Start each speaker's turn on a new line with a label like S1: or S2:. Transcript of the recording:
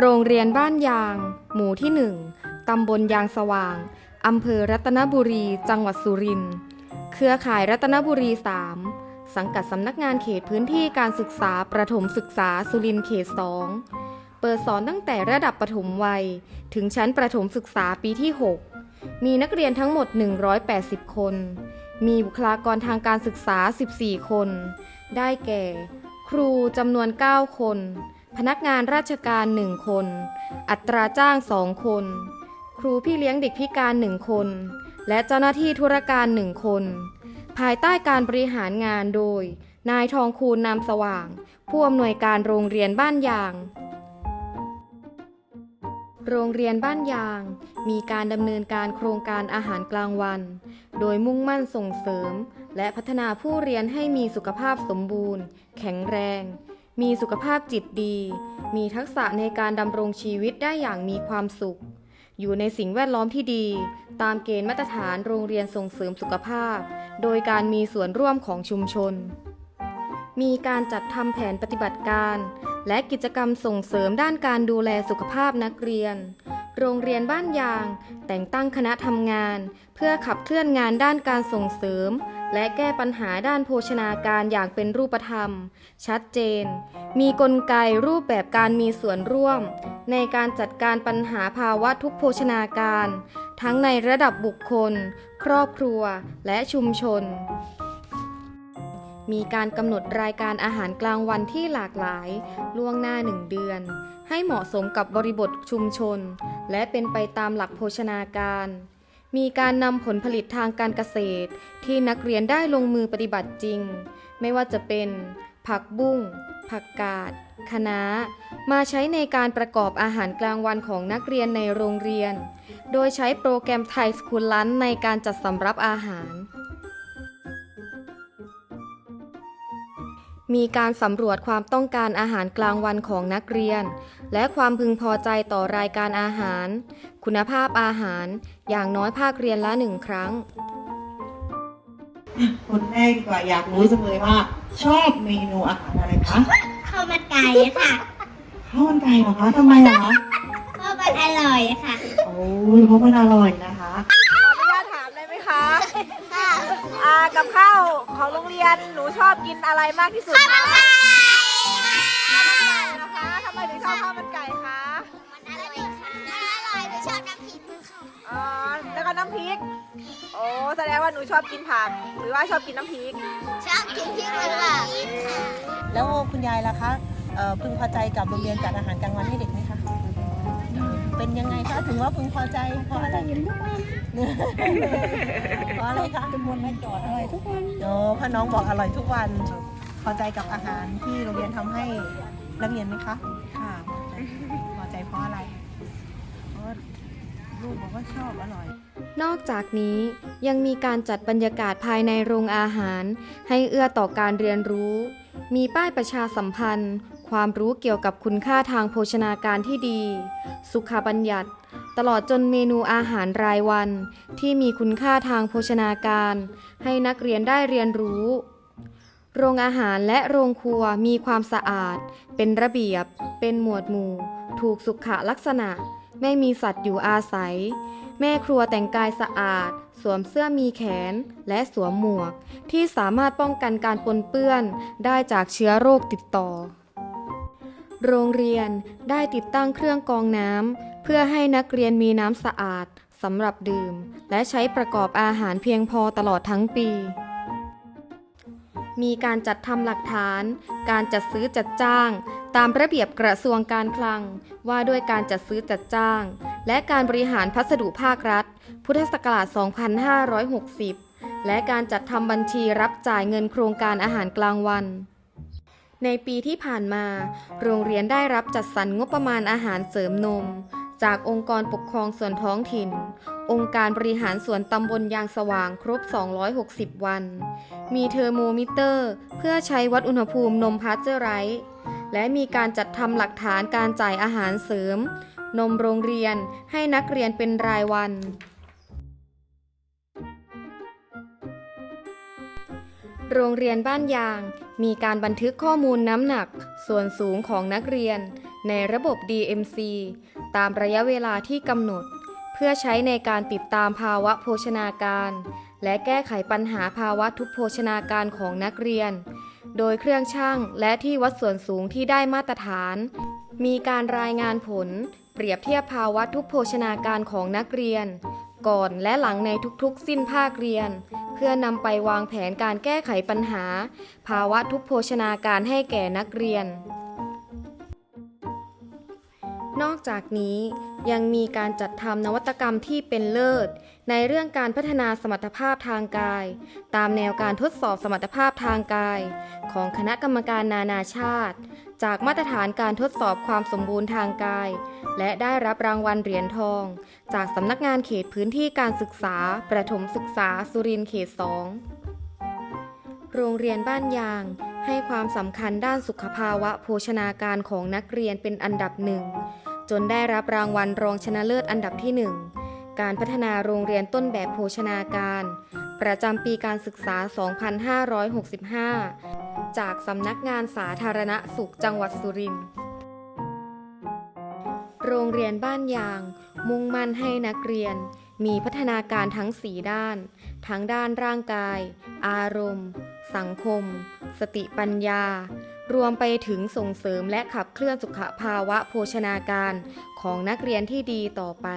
S1: โรงเรียนบ้านยาง หมู่ที่หนึ่งตำบลยางสว่าง อำเภอรัตนบุรี จังหวัดสุรินทร์ เครือข่ายรัตนบุรี 3 สังกัดสำนักงานเขตพื้นที่การศึกษาประถมศึกษาสุรินทร์เขต 2 เปิดสอนตั้งแต่ระดับประถมวัย ถึงชั้นประถมศึกษาปีที่ 6 มีนักเรียนทั้งหมด 180 คน มีบุคลากรทางการศึกษา 14 คน ได้แก่ ครูจำนวน 9 คน พนักงานราชการ1คน อัตราจ้าง2คน ครูพี่เลี้ยงเด็กพิการ1คน และเจ้าหน้าที่ธุรการ1คน ภายใต้การบริหารงานโดย นายทองคูณนามสว่าง ผู้อำนวยการโรงเรียนบ้านยาง โรงเรียนบ้านยาง มีการดำเนินการโครงการอาหารกลางวัน โดยมุ่งมั่นส่งเสริม และพัฒนาผู้เรียนให้มีสุขภาพสมบูรณ์ แข็งแรง มีสุขภาพจิตดี มีทักษะในการดำรงชีวิตได้อย่างมีความสุข อยู่ในสิ่งแวดล้อมที่ดี ตามเกณฑ์มาตรฐานโรงเรียนส่งเสริมสุขภาพ โดยการมีส่วนร่วมของชุมชน มีการจัดทำแผนปฏิบัติการ และกิจกรรมส่งเสริมด้านการดูแลสุขภาพนักเรียน โรงเรียนบ้านยาง แต่งตั้งคณะทำงาน เพื่อขับเคลื่อนงานด้านการส่งเสริม และแก้ปัญหาด้านโภชนาการอย่างเป็นรูปธรรม ชัดเจน มีกลไกรูปแบบการมีส่วนร่วม ในการจัดการปัญหาภาวะทุกโภชนาการ ทั้งในระดับบุคคล ครอบครัว และชุมชน มีการกำหนดรายการอาหารกลางวันที่หลากหลาย ล่วงหน้าหนึ่งเดือน ให้เหมาะสมกับบริบทชุมชน และเป็นไปตามหลักโภชนาการ มีการนำผลผลิตทางการเกษตร ที่นักเรียนได้ลงมือปฏิบัติจริง ไม่ว่าจะเป็น ผักบุ้ง ผักกาดคะน้า มาใช้ในการประกอบอาหารกลางวันของนักเรียนในโรงเรียน โดยใช้โปรแกรมไทยสคูลลันในการจัดสำรับอาหาร มีการสำรวจความต้องการอาหารกลางวันของนักเรียน และความพึงพอใจต่อรายการอาหาร คุณภาพอาหารอย่างน้อยภาคเรียนละหนึ่งครั้ง
S2: คนแรกดีกว่าอยากรู้จังเลยว่า ชอบเมนูอาหารอะไรคะ
S3: ข้าวมันไก่ค่ะ
S2: ข้าวมันไก่เหรอคะทำไมอะคะ
S3: เพราะมันอร่อยค่ะ
S2: โอ้ยเพราะมันอร่อยนะคะ
S4: ขออนุญาตถามได้ไหมคะ อ่ากับข้าวของโรงเรียนหนูชอบกินอะไรมากที่สุดคะข้าวมันไก่นะคะทำไมถึงชอบข้าวมันไก่คะ
S3: มันอร่อยค่ะมันอร่อยหนูชอบน้ำพริกมือค่ะ
S4: อ๋อแล้วก็น้ำพริก โอ้แสดงว่าหนูชอบกินผัก หรือว่าชอบกินน้ำพริก
S3: ชอบกินพริกมันค่ะ
S5: แล้วคุณยายล่ะคะเอ่อพึงพอใจกับโรงเรียนจัดอาหารกลางวันให้เด็กไหมคะอืมเป็นยังไงคะ ถึงว่าพึงพอใจเพราะอะไรทุกวันเพราะ อะไรคะทุกวันไม่จอดอร่อยทุกวันโอ้พ่อน้องบอกอร่อยทุกวัน พอใจกับอาหารที่โรงเรียนทำให้นักเรียนไหมคะ ค่ะ พอใจเพราะอะไร เพราะลูกบอกว่าชอบอร่อย
S1: นอกจากนี้ยังมีการจัดบรรยากาศภายในโรงอาหาร ให้เอื้อต่อการเรียนรู้ มีป้ายประชาสัมพันธ์ ความรู้เกี่ยวกับคุณค่าทางโภชนาการที่ดี สุขบัญญัติ ตลอดจนเมนูอาหารรายวัน ที่มีคุณค่าทางโภชนาการ ให้นักเรียนได้เรียนรู้ โรงอาหารและโรงครัวมีความสะอาด เป็นระเบียบ เป็นหมวดหมู่ ถูกสุขลักษณะ ไม่มีสัตว์อยู่อาศัย แม่ครัวแต่งกายสะอาด สวมเสื้อมีแขน และสวมหมวก ที่สามารถป้องกันการปนเปื้อนได้จากเชื้อโรคติดต่อโรงเรียนได้ติดตั้งเครื่องกรองน้ำ เพื่อให้นักเรียนมีน้ำสะอาดสำหรับดื่ม และใช้ประกอบอาหารเพียงพอตลอดทั้งปี มีการจัดทำหลักฐาน การจัดซื้อจัดจ้าง ตามระเบียบกระทรวงการคลัง ว่าด้วยการจัดซื้อจัดจ้าง และการบริหารพัสดุภาครัฐ พุทธศักราช 2560 และการจัดทำบัญชีรับจ่ายเงินโครงการอาหารกลางวันในปีที่ผ่านมา โรงเรียนได้รับจัดสรรงบประมาณอาหารเสริมนม จากองค์กรปกครองส่วนท้องถิ่น องค์การบริหารส่วนตำบลยางสว่างครบ 260 วัน มีเทอร์โมมิเตอร์ เพื่อใช้วัดอุณหภูมินมพาสเจอร์ไรส์และมีการจัดทำหลักฐานการจ่ายอาหารเสริม นมโรงเรียนให้นักเรียนเป็นรายวัน โรงเรียนบ้านยาง มีการบันทึกข้อมูลน้ำหนัก ส่วนสูงของนักเรียน ในระบบ DMC ตามระยะเวลาที่กำหนด เพื่อใช้ในการติดตามภาวะโภชนาการ และแก้ไขปัญหาภาวะทุพโภชนาการของนักเรียน โดยเครื่องช่างและที่วัดส่วนสูงที่ได้มาตรฐาน มีการรายงานผล เปรียบเทียบภาวะทุพโภชนาการของนักเรียน ก่อนและหลังในทุกๆ สิ้นภาคเรียน เพื่อนำไปวางแผนการแก้ไขปัญหา ภาวะทุพโภชนาการให้แก่นักเรียน นอกจากนี้ยังมีการจัดทำนวัตกรรมที่เป็นเลิศ ในเรื่องการพัฒนาสมรรถภาพทางกาย ตามแนวการทดสอบสมรรถภาพทางกาย ของคณะกรรมการนานาชาติ จากมาตรฐานการทดสอบความสมบูรณ์ทางกาย และได้รับรางวัลเหรียญทอง จากสำนักงานเขตพื้นที่การศึกษา ประถมศึกษาสุรินทร์เขต2โรงเรียนบ้านยาง ให้ความสำคัญด้านสุขภาวะโภชนาการของนักเรียนเป็นอันดับหนึ่ง จนได้รับรางวัลรองชนะเลิศอันดับที่1การพัฒนาโรงเรียนต้นแบบโภชนาการ ประจำปีการศึกษา 2565 จากสำนักงานสาธารณสุขจังหวัดสุรินทร์ โรงเรียนบ้านยาง มุ่งมั่นให้นักเรียน มีพัฒนาการทั้ง4ด้าน ทั้งด้านร่างกาย อารมณ์ สังคม สติปัญญา รวมไปถึงส่งเสริมและขับเคลื่อนสุขภาวะโภชนาการของนักเรียนที่ดีต่อไป